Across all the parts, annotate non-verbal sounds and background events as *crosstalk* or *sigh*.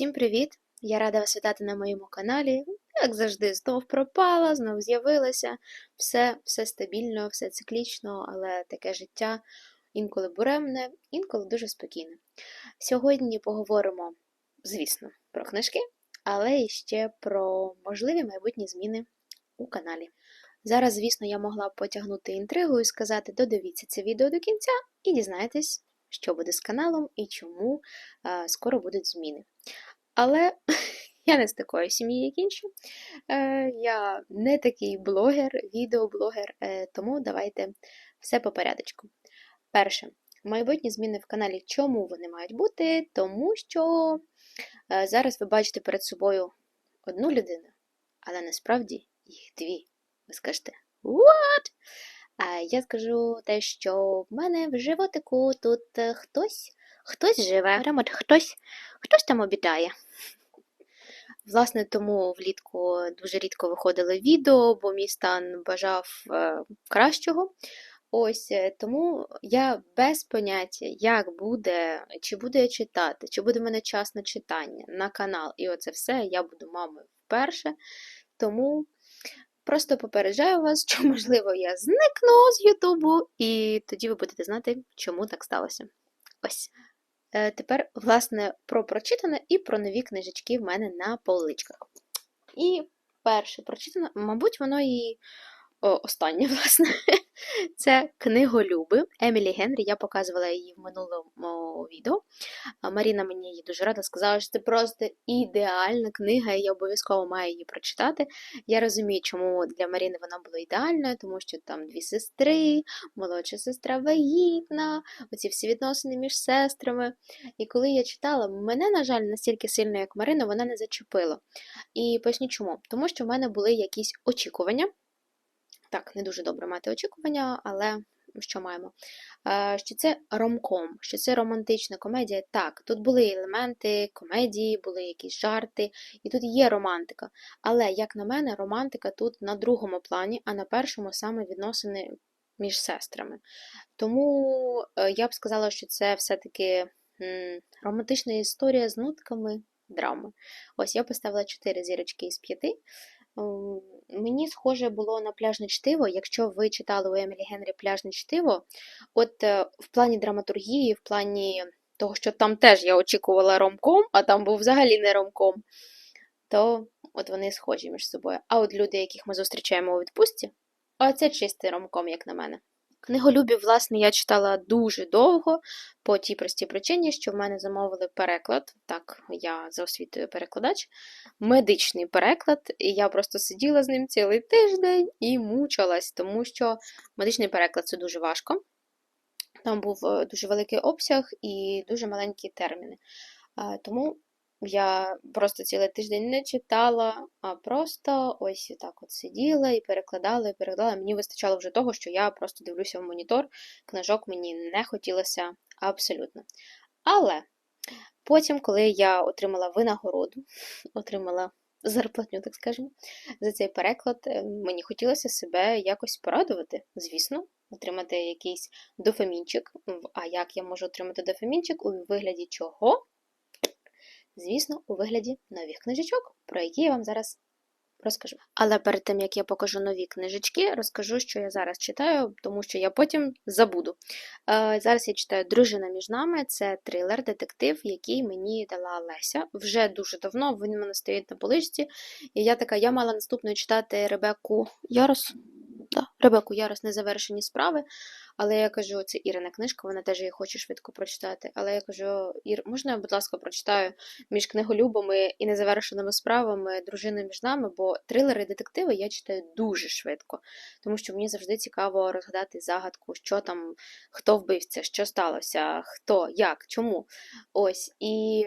Всім привіт! Я рада вас вітати на моєму каналі. Як завжди, знов пропала, знов з'явилася. Все, все стабільно, все циклічно, але таке життя інколи буремне, інколи дуже спокійне. Сьогодні поговоримо, звісно, про книжки, але і ще про можливі майбутні зміни у каналі. Зараз, звісно, я могла б потягнути інтригу і сказати: додивіться це відео до кінця і дізнайтесь, що буде з каналом і чому скоро будуть зміни. Але *laughs* я не з такої сім'ї, як інші. Е, Я не такий блогер, відеоблогер, е, тому давайте все по порядочку. Перше, майбутні зміни в каналі. Чому вони мають бути? Тому що е, зараз ви бачите перед собою одну людину, але насправді їх дві. Ви скажете, What? Я скажу те, що в мене в животику тут хтось, хтось живе, хтось, хтось там обітає. Власне, тому влітку дуже рідко виходили відео, бо мій стан бажав е, кращого. Ось е, тому я без поняття, як буде, чи буду я читати, чи буде в мене час на читання на канал. І оце все я буду мамою вперше. Тому просто попереджаю вас, що, можливо, я зникну з Ютубу, і тоді ви будете знати, чому так сталося. Ось. Е, Тепер, власне, про прочитане і про нові книжечки в мене на поличках. І перше прочитане, мабуть, воно і останнє, *laughs* власне, це книголюби Емілі Генрі. Я показувала її в минулому відео. Маріна мені її дуже рада сказала, що це просто ідеальна книга, і я обов'язково маю її прочитати. Я розумію, чому для Маріни вона була ідеальною, тому що там дві сестри, молодша сестра вагітна, оці всі відносини між сестрами. І коли я читала, мене, на жаль, настільки сильно, як Марина, вона не зачепила. І поясню чому. Тому що в мене були якісь очікування. Так, не дуже добре мати очікування, але що маємо? Е, Що це ромком, що це романтична комедія. Так, тут були елементи комедії, були якісь жарти, і тут є романтика. Але, як на мене, романтика тут на другому плані, а на першому саме відносини між сестрами. Тому е, я б сказала, що це все-таки романтична історія з нутками драми. Ось я поставила 4 зірочки із 5. Ем, Мені схоже було на пляжне чтиво. Якщо ви читали у Емілі Генрі пляжне чтиво, от е, в плані драматургії, в плані того, що там теж я очікувала ромком, а там був взагалі не ромком, то от вони схожі між собою. А от люди, яких ми зустрічаємо у відпустці, оце чистий ромком, як на мене. Книголюбів, власне, я читала дуже довго, по тій простій причині, що в мене замовили переклад. Так, я за освітою перекладач, медичний переклад, і я просто сиділа з ним цілий тиждень і мучилась, тому що медичний переклад це дуже важко. Там був е, дуже великий обсяг і дуже маленькі терміни. Е, Тому я просто цілий тиждень не читала, а просто ось так от сиділа і перекладала, і перекладала. Мені вистачало вже того, що я просто дивлюся в монітор, книжок мені не хотілося абсолютно. Але потім, коли я отримала винагороду, *laughs* отримала зарплатню, так скажемо, за цей переклад, е, мені хотілося себе якось порадувати, звісно, отримати якийсь дофамінчик. А як я можу отримати дофамінчик? У вигляді чого? Звісно, у вигляді нових книжечок, про які я вам зараз розкажу. Але перед тим, як я покажу нові книжечки, розкажу, що я зараз читаю, тому що я потім забуду. Е, Зараз я читаю Дружина між нами це трилер, детектив, який мені дала Леся. Вже дуже давно він в мене стоїть на поличці. І я така, я мала наступною читати Ребекку Ярос. Ребеку Ярос незавершені справи. Але я кажу, це Ірина книжка, вона теж її хоче швидко прочитати. Але я кажу, Ір, можна я, будь ласка, прочитаю між книголюбами і незавершеними справами дружини між нами, бо трилери і детективи я читаю дуже швидко, тому що мені завжди цікаво розгадати загадку, що там, хто вбивця, що сталося, хто, як, чому. Ось. І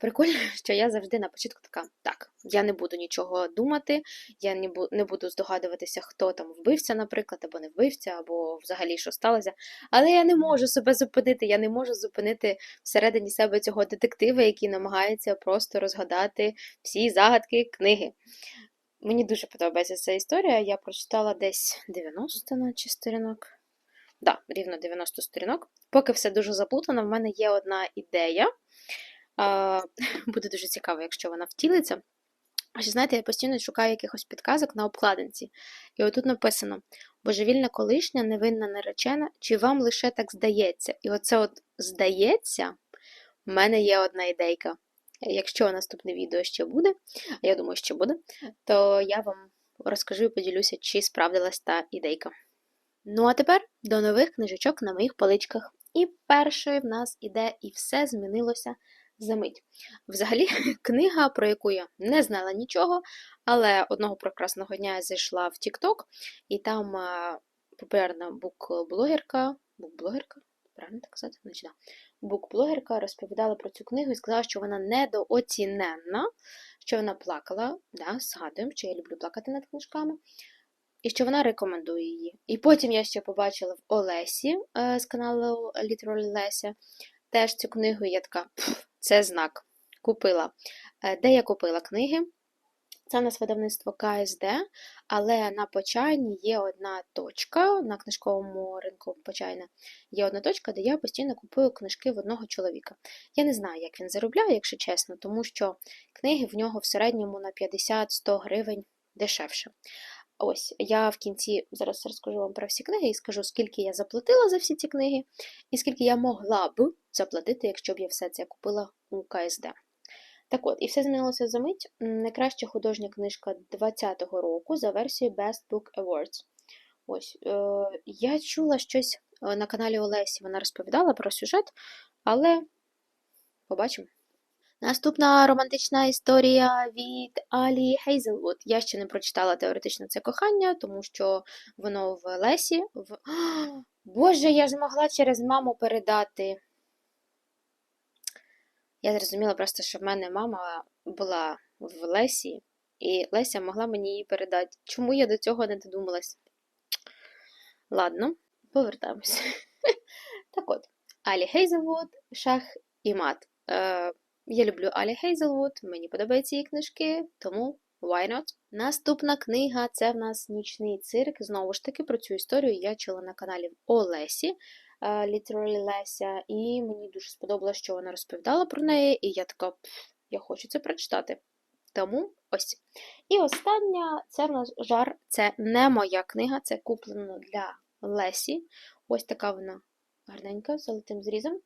Прикольно, *laughs* що я завжди на початку така, так, я не буду нічого думати, я не буду здогадуватися, хто там вбивця, наприклад, або не вбивця, або взагалі що сталося. Але я не можу себе зупинити, я не можу зупинити всередині себе цього детектива, який намагається просто розгадати всі загадки книги. Мені дуже подобається ця історія. Я прочитала десь 90 наче сторінок. Так, да, рівно 90 сторінок. Поки все дуже заплутано, в мене є одна ідея. *laughs* Буде дуже цікаво, якщо вона втілиться. А ще знаєте, я постійно шукаю якихось підказок на обкладинці. І отут написано: божевільна колишня, невинна наречена, чи вам лише так здається? І оце от здається, в мене є одна ідейка. Якщо наступне відео ще буде, а я думаю, що буде, то я вам розкажу і поділюся, чи справдилась та ідейка. Ну а тепер до нових книжечок на моїх поличках. І першою в нас іде і все змінилося за. Взагалі, *laughs* книга, про яку я не знала нічого, але одного прекрасного дня я зайшла в TikTok, і там популярна бук-блогерка, бук-блогерка, правильно так казати? Значить, да. Бук-блогерка розповідала про цю книгу і сказала, що вона недооціненна, що вона плакала, да, згадуємо, що я люблю плакати над книжками. І що вона рекомендує її. І потім я ще побачила в Олесі е, з каналу Literally Леся теж цю книгу, я така, це знак. Купила. Е, де я купила книги? Це у нас видавництво КСД, але на Почайні є одна точка, на книжковому ринку Почайна є одна точка, де я постійно купую книжки в одного чоловіка. Я не знаю, як він заробляє, якщо чесно, тому що книги в нього в середньому на 50-100 гривень дешевше. Ось, я в кінці зараз розкажу вам про всі книги і скажу, скільки я заплатила за всі ці книги, і скільки я могла б заплатити, якщо б я все це купила у КСД. Так от, і все змінилося за мить. Найкраща художня книжка 2020 року за версією Best Book Awards. Ось, е, Я чула щось на каналі Олесі, вона розповідала про сюжет, але побачимо. Наступна романтична історія від Алі Хейзелвуд. Я ще не прочитала теоретично це кохання, тому що воно в Лесі. В... *gasps* Боже, я ж могла через маму передати. Я зрозуміла просто, що в мене мама була в Лесі, і Леся могла мені її передати. Чому я до цього не додумалась? Ладно, повертаємося. *laughs* Так от, Алі Хейзелвуд, шах і мат. Е, я люблю Алі Хейзелвуд, мені подобаються її книжки, тому why not? Наступна книга це в нас нічний цирк. Знову ж таки, про цю історію я чула на каналі Олесі, Literally Леся, і мені дуже сподобалося, що вона розповідала про неї, і я така, я хочу це прочитати. Тому ось. І остання це на жар, це не моя книга, це куплено для Лесі. Ось така вона гарненька, золотим зрізом.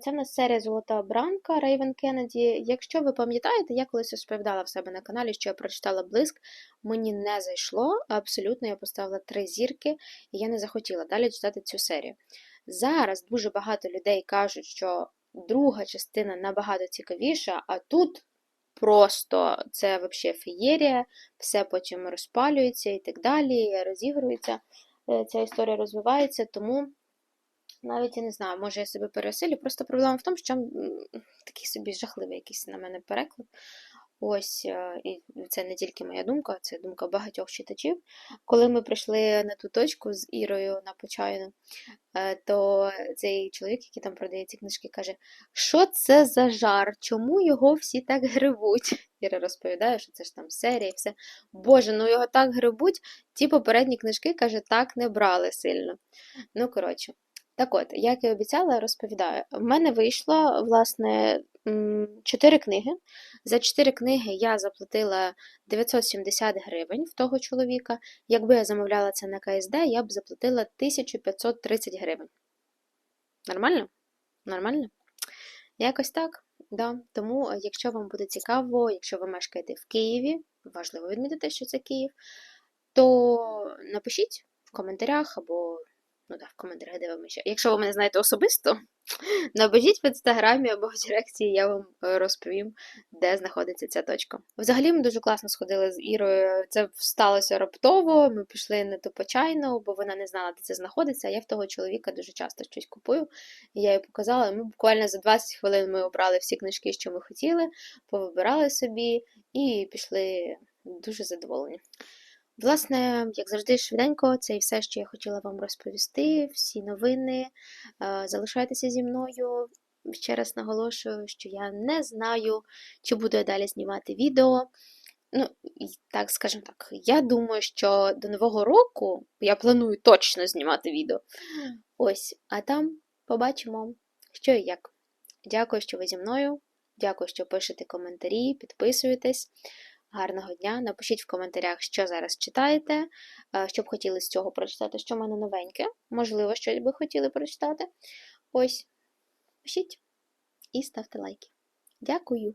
Це в нас серія Золота Бранка Рейвен Кеннеді. Якщо ви пам'ятаєте, я колись розповідала в себе на каналі, що я прочитала блиск, мені не зайшло. Абсолютно, я поставила три зірки, і я не захотіла далі читати цю серію. Зараз дуже багато людей кажуть, що друга частина набагато цікавіша, а тут просто це взагалі феєрія, все потім розпалюється і так далі, розігрується. Е, ця історія розвивається, тому навіть я не знаю, може я себе пересилю. Просто проблема в тому, що такий собі жахливий якийсь на мене переклад. Ось, е, і це не тільки моя думка, це думка багатьох читачів. Коли ми прийшли на ту точку з Ірою на почайну, е, то цей чоловік, який там продає ці книжки, каже: Що це за жар? Чому його всі так грибуть? Іра розповідає, що це ж там серія і все. Боже, ну його так грибуть. Ті попередні книжки, каже, так не брали сильно. Ну, коротше. Так от, як і обіцяла, розповідаю. В мене вийшло, власне, чотири книги. За чотири книги я заплатила 970 гривень в того чоловіка. Якби я замовляла це на КСД, я б заплатила 1530 гривень. Нормально? Нормально? Якось так. Да. Тому, якщо вам буде цікаво, якщо ви мешкаєте в Києві, важливо відмітити, що це Київ, то напишіть в коментарях або Ну так, в коментарях дивимося. Якщо ви мене знаєте особисто, *laughs* набежіть в інстаграмі або в Дирекції, я вам е, розповім, де знаходиться ця точка. Взагалі, ми дуже класно сходили з Ірою. Це сталося раптово. Ми пішли не то почайно, бо вона не знала, де це знаходиться. Я в того чоловіка дуже часто щось купую. Я їй показала. Ми буквально за 20 хвилин ми обрали всі книжки, що ми хотіли, повибирали собі і пішли дуже задоволені. Власне, як завжди, швиденько, це і все, що я хотіла вам розповісти. Всі новини. Е, залишайтеся зі мною. Ще раз наголошую, що я не знаю, чи буду я далі знімати відео. Ну, так, скажімо так, я думаю, що до Нового року я планую точно знімати відео. Ось, а там побачимо, що і як. Дякую, що ви зі мною. Дякую, що пишете коментарі, підписуєтесь. Гарного дня. Напишіть в коментарях, що зараз читаєте, е, що б хотіли з цього прочитати, що в мене новеньке. Можливо, щось би хотіли прочитати. Ось, пишіть і ставте лайки. Дякую!